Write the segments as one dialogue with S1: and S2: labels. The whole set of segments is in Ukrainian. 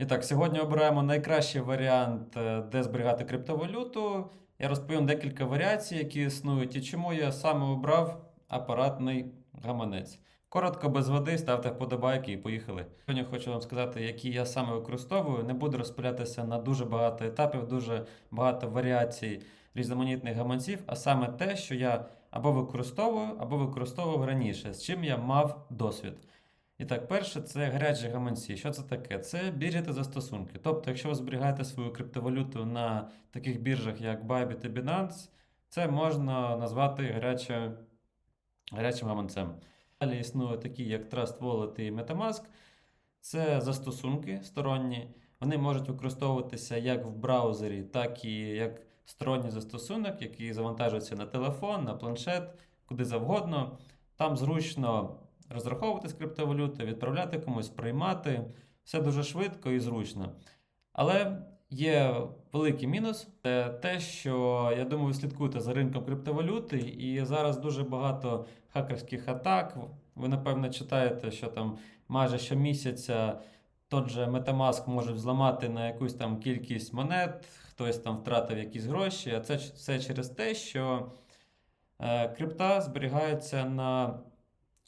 S1: І так, сьогодні обираємо найкращий варіант, е, де зберігати криптовалюту. Я розповім декілька варіацій, які існують, і чому я саме обрав апаратний гаманець. Коротко, без води, ставте вподобайки і поїхали. Сьогодні хочу вам сказати, які я саме використовую. Не буду розпилятися на дуже багато етапів, дуже багато варіацій різноманітних гаманців, а саме те, що я або використовую, або використовував раніше, з чим я мав досвід. І так, перше, це гарячі гаманці. Що це таке? Це біржі та застосунки. Тобто, якщо ви зберігаєте свою криптовалюту на таких біржах, як Bybit і Binance, це можна назвати гаряче, гарячим гаманцем. Далі існують такі, як Trust Wallet і Metamask. Це застосунки сторонні. Вони можуть використовуватися як в браузері, так і як сторонній застосунок, який завантажується на телефон, на планшет, куди завгодно. Там зручно розраховувати з криптовалюти, відправляти комусь, приймати. Все дуже швидко і зручно. Але є великий мінус це те, що я думаю, ви слідкуєте за ринком криптовалюти, і зараз дуже багато хакерських атак. Ви, напевно, читаєте, що там майже щомісяця тот же Metamask може зламати на якусь там кількість монет, хтось там втратив якісь гроші. А це все через те, що е, крипта зберігається на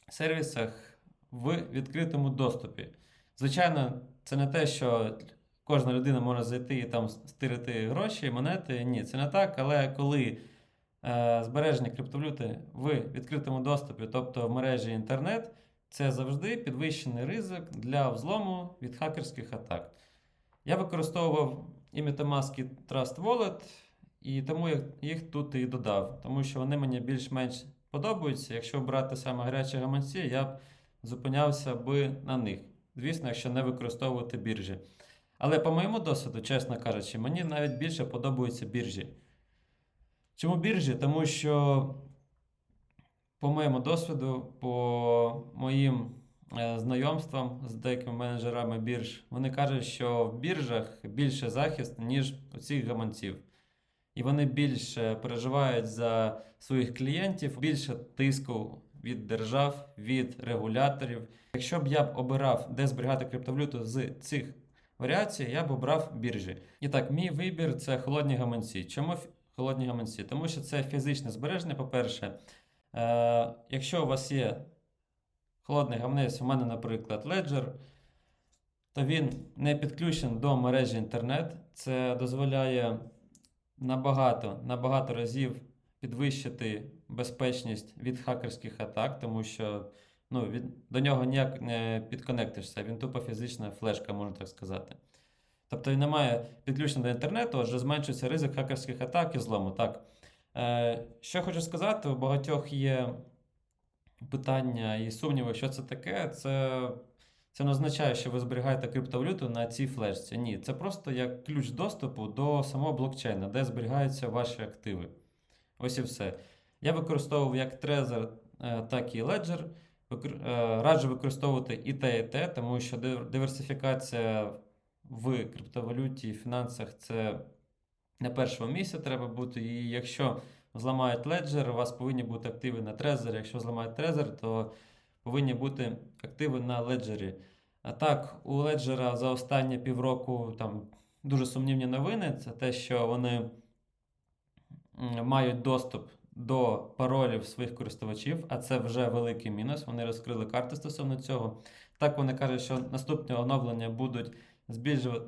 S1: сервісах в відкритому доступі. Звичайно, це не те, що кожна людина може зайти і там стирити гроші, монети. Ні, це не так. Але коли е, збереження криптовалюти в відкритому доступі, тобто в мережі інтернет, це завжди підвищений ризик для взлому від хакерських атак. Я використовував і Metamask, і Trust Wallet, і тому я їх тут і додав, тому що вони мені більш-менш подобаються. Якщо брати саме гарячі гаманці, я б зупинявся би на них. Звісно, якщо не використовувати біржі. Але по моєму досвіду, чесно кажучи, мені навіть більше подобаються біржі. Чому біржі? Тому що, по моєму досвіду, по моїм е, знайомствам з деякими менеджерами бірж, вони кажуть, що в біржах більше захист, ніж у цих гаманців. І вони більше переживають за своїх клієнтів, більше тиску від держав, від регуляторів. Якщо б я б обирав, де зберігати криптовалюту з цих варіацій, я б обрав біржі. І так, мій вибір це холодні гаманці. Чому холодні гаманці? Тому що це фізичне збереження, по-перше. Е, якщо у вас є холодний гаманець, у мене, наприклад, Ledger, то він не підключений до мережі інтернет. Це дозволяє набагато, набагато разів підвищити безпечність від хакерських атак, тому що ну, від, до нього ніяк не підконектишся. Він тупо фізична флешка, можна так сказати. Тобто він немає підключення до інтернету, отже, зменшується ризик хакерських атак і злому. Так. Е, що хочу сказати, у багатьох є питання і сумніви, що це таке. Це, це не означає, що ви зберігаєте криптовалюту на цій флешці. Ні, це просто як ключ доступу до самого блокчейна, де зберігаються ваші активи. Ось і все. Я використовував як Trezor, е, так і Ledger. Е, Раджу використовувати і те, і те, тому що диверсифікація в криптовалюті і фінансах це на першому місці треба бути. І якщо зламають Ledger, у вас повинні бути активи на Trezor. Якщо зламають Trezor, то повинні бути активи на Ledger. А так, у Ledger за останні півроку там дуже сумнівні новини. Це те, що вони мають доступ до паролів своїх користувачів, а це вже великий мінус. Вони розкрили карти стосовно цього. Так вони кажуть, що наступні оновлення будуть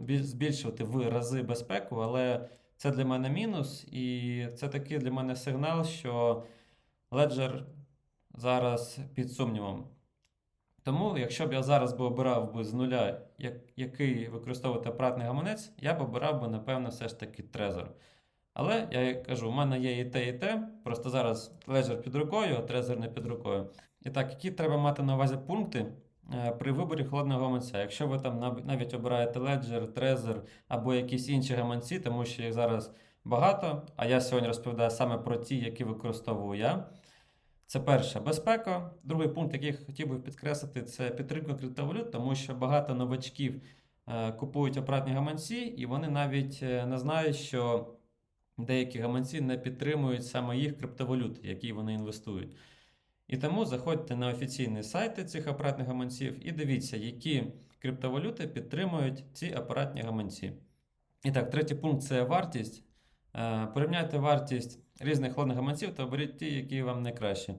S1: збільшувати в рази безпеку, але це для мене мінус, і це такий для мене сигнал, що Ledger зараз під сумнівом. Тому, якщо б я зараз би обирав би з нуля, як, який використовувати апаратний гаманець, я б обирав би, напевно, все ж таки Trezor. Але я кажу, у мене є і те, і те. Просто зараз Ledger під рукою, а Trezor не під рукою. І так, які треба мати на увазі пункти е, при виборі холодного гаманця? Якщо ви там навіть обираєте Ledger, Trezor або якісь інші гаманці, тому що їх зараз багато, а я сьогодні розповідаю саме про ті, які використовую я. Це перше безпека. Другий пункт, який я хотів би підкреслити, це підтримка криптовалют, тому що багато новачків е, купують апаратні гаманці, і вони навіть е, не знають, що деякі гаманці не підтримують саме їх криптовалют, які вони інвестують. І тому заходьте на офіційні сайти цих апаратних гаманців і дивіться, які криптовалюти підтримують ці апаратні гаманці. І так, третій пункт це вартість. Е, Порівняйте вартість різних холодних гаманців та оберіть ті, які вам найкращі.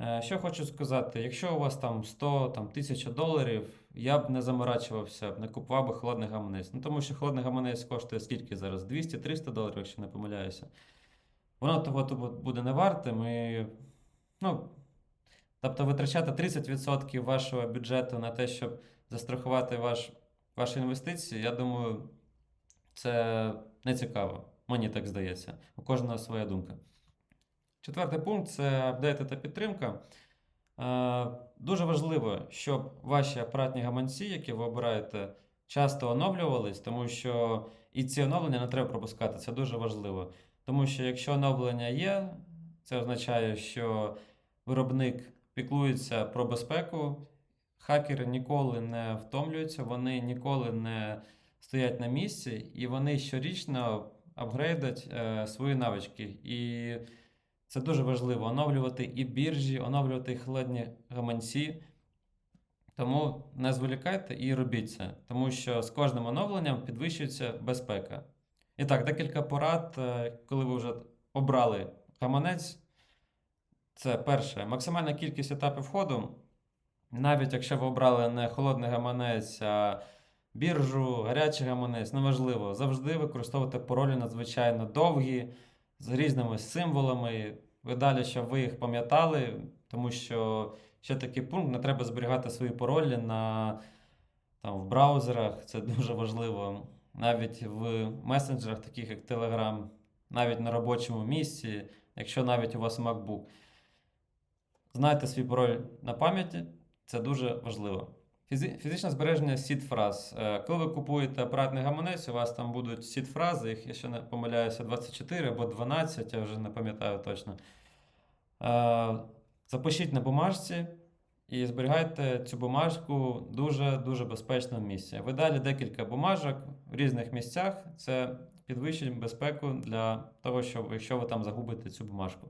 S1: Е, Що хочу сказати, якщо у вас там 100, там 1000 доларів, я б не заморачувався, не купував би холодний гаманець. Ну, тому що холодний гаманець коштує скільки зараз? 200-300 доларів, якщо не помиляюся. Воно того буде не вартим. І, ну, тобто витрачати 30% вашого бюджету на те, щоб застрахувати ваш, ваші інвестиції, я думаю, це не цікаво. Мені так здається. У кожного своя думка. Четвертий пункт це апдейти та підтримка. Е, Дуже важливо, щоб ваші апаратні гаманці, які ви обираєте, часто оновлювались, тому що і ці оновлення не треба пропускати. Це дуже важливо. Тому що якщо оновлення є, це означає, що виробник піклується про безпеку, хакери ніколи не втомлюються, вони ніколи не стоять на місці, і вони щорічно апгрейдять е, свої навички. І це дуже важливо оновлювати і біржі, оновлювати і холодні гаманці. Тому не зволікайте і робіть це, тому що з кожним оновленням підвищується безпека. І так, декілька порад, е, коли ви вже обрали гаманець. Це перше, максимальна кількість етапів входу. Навіть якщо ви обрали не холодний гаманець, а біржу, гарячий гаманець, неважливо. Завжди використовуйте паролі надзвичайно довгі, з різними символами. Ви далі, щоб ви їх пам'ятали, тому що ще такий пункт, не треба зберігати свої паролі на, там, в браузерах, це дуже важливо. Навіть в месенджерах, таких як Telegram, навіть на робочому місці, якщо навіть у вас MacBook. Знайте свій пароль на пам'яті, це дуже важливо. Фізи- Фізичне збереження сід-фраз. Е, Коли ви купуєте апаратний гаманець, у вас там будуть сід-фрази, їх, якщо не помиляюся, 24 або 12, я вже не пам'ятаю точно. Е, Запишіть на бумажці і зберігайте цю бумажку в дуже-дуже безпечному місці. Ви далі декілька бумажок в різних місцях. Це підвищить безпеку для того, щоб якщо ви там загубите цю бумажку.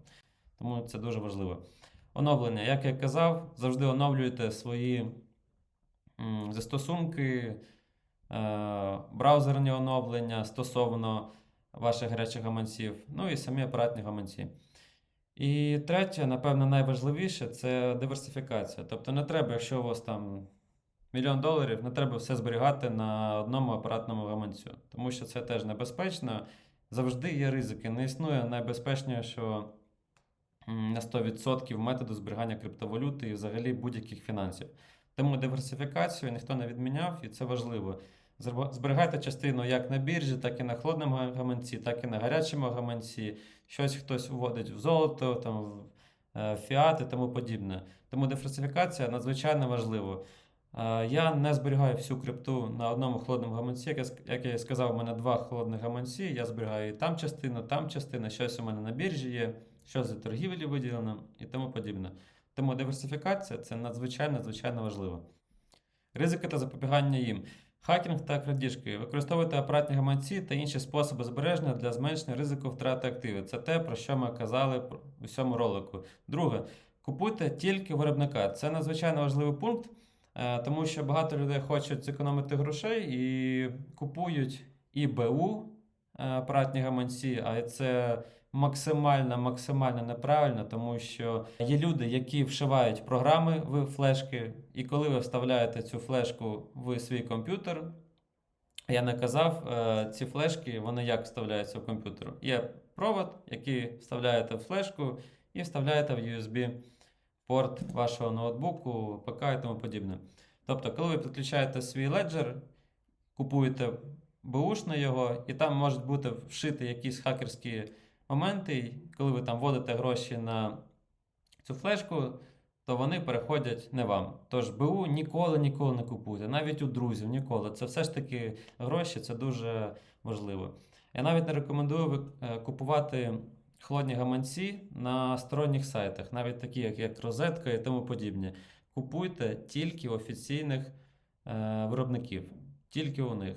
S1: Тому це дуже важливо. Оновлення, як я казав, завжди оновлюйте свої застосунки, е, браузерні оновлення стосовно ваших гарячих гаманців, ну і самі апаратні гаманці. І третє, напевно, найважливіше це диверсифікація. Тобто не треба, якщо у вас там мільйон доларів, не треба все зберігати на одному апаратному гаманцю, тому що це теж небезпечно. Завжди є ризики. Не існує найбезпечнішого на 100% методу зберігання криптовалюти і взагалі будь-яких фінансів. Тому диверсифікацію ніхто не відміняв, і це важливо. Зберігайте частину як на біржі, так і на холодному гаманці, так і на гарячому гаманці. Щось хтось вводить в золото, там, в е, фіат і тому подібне. Тому диверсифікація надзвичайно важлива. Е, Я не зберігаю всю крипту на одному холодному гаманці. Як я, сказав, у мене два холодних гаманці. Я зберігаю і там частину, там частину, щось у мене на біржі є, щось за торгівлі виділено і тому подібне. Тому диверсифікація це надзвичайно, надзвичайно важливо. Ризики та запобігання їм. Хакінг та крадіжки. Використовуйте апаратні гаманці та інші способи збереження для зменшення ризику втрати активів. Це те, про що ми казали у цьому ролику. Друге, купуйте тільки виробника. Це надзвичайно важливий пункт, е, тому що багато людей хочуть зекономити грошей і купують і БУ е, апаратні гаманці, а це максимально, максимально неправильно, тому що є люди, які вшивають програми в флешки, і коли ви вставляєте цю флешку в свій комп'ютер, я не казав, е, ці флешки вони як вставляються в комп'ютер. Є провод, який вставляєте в флешку і вставляєте в USB порт вашого ноутбуку, ПК і тому подібне. Тобто, коли ви підключаєте свій леджер, купуєте бушний його, і там можуть бути вшиті якісь хакерські моменти, коли ви там вводите гроші на цю флешку, то вони переходять не вам. Тож БУ ніколи ніколи не купуйте, навіть у друзів ніколи. Це все ж таки гроші, це дуже важливо. Я навіть не рекомендую е, купувати холодні гаманці на сторонніх сайтах, навіть такі, як, як Розетка і тому подібне. Купуйте тільки офіційних е, виробників, тільки у них.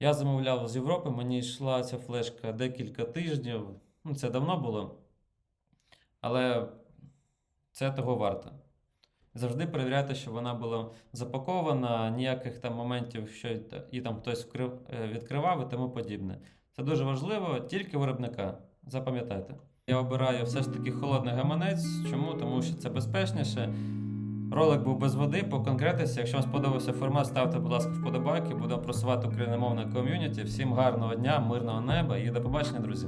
S1: Я замовляв з Європи, мені йшла ця флешка декілька тижнів. Ну, це давно було. Але це того варто. Завжди перевіряйте, щоб вона була запакована, ніяких там моментів, що і там хтось е, відкривав і тому подібне. Це дуже важливо, тільки виробника. Запам'ятайте. Я обираю все ж таки холодний гаманець. Чому? Тому що це безпечніше. Ролик був без води, по конкретиці. Якщо вам сподобався формат, ставте, будь ласка, вподобайки. Будемо просувати україномовне ком'юніті. Всім гарного дня, мирного неба і до побачення, друзі.